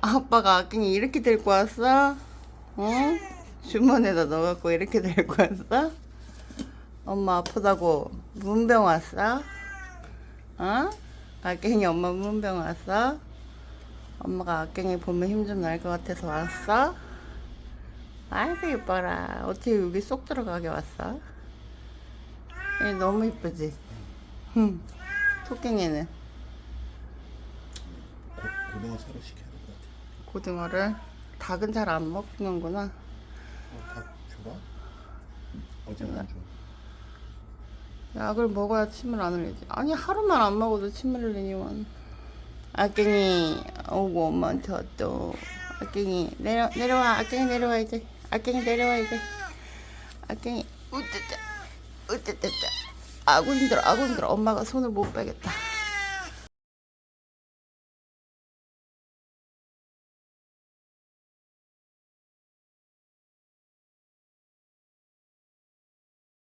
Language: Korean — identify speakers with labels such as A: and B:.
A: 아빠가 아끼니 이렇게 데리고 왔어? 어? 주머니에다 넣어갖고 이렇게 데리고 왔어? 엄마 아프다고 문병 왔어? 어? 아깽이 엄마 문병 왔어? 엄마가 아깽이 보면 힘 좀 날 것 같아서 왔어? 아이고 이뻐라 어떻게 여기 쏙 들어가게 왔어? 얘 너무 이쁘지? 흠 토깽이는
B: 고, 고등어 새로 시켜야.
A: 고등어를 닭은 잘 안 먹는구나.
B: 어, 다 줘봐. 어제는 안 줘.
A: 약을 먹어야 침을 안 흘리지. 아니 하루만 안 먹어도 침을 흘리니만. 아깽이 오고 엄마한테 왔죠 아깽이 내려, 내려와. 아깽이 내려와 이제. 아깽이 내려와 이제. 아깽이 으뜨뜨 으뜨뜨뜨. 아구 힘들어 아구 힘들어. 엄마가 손을 못 빼겠다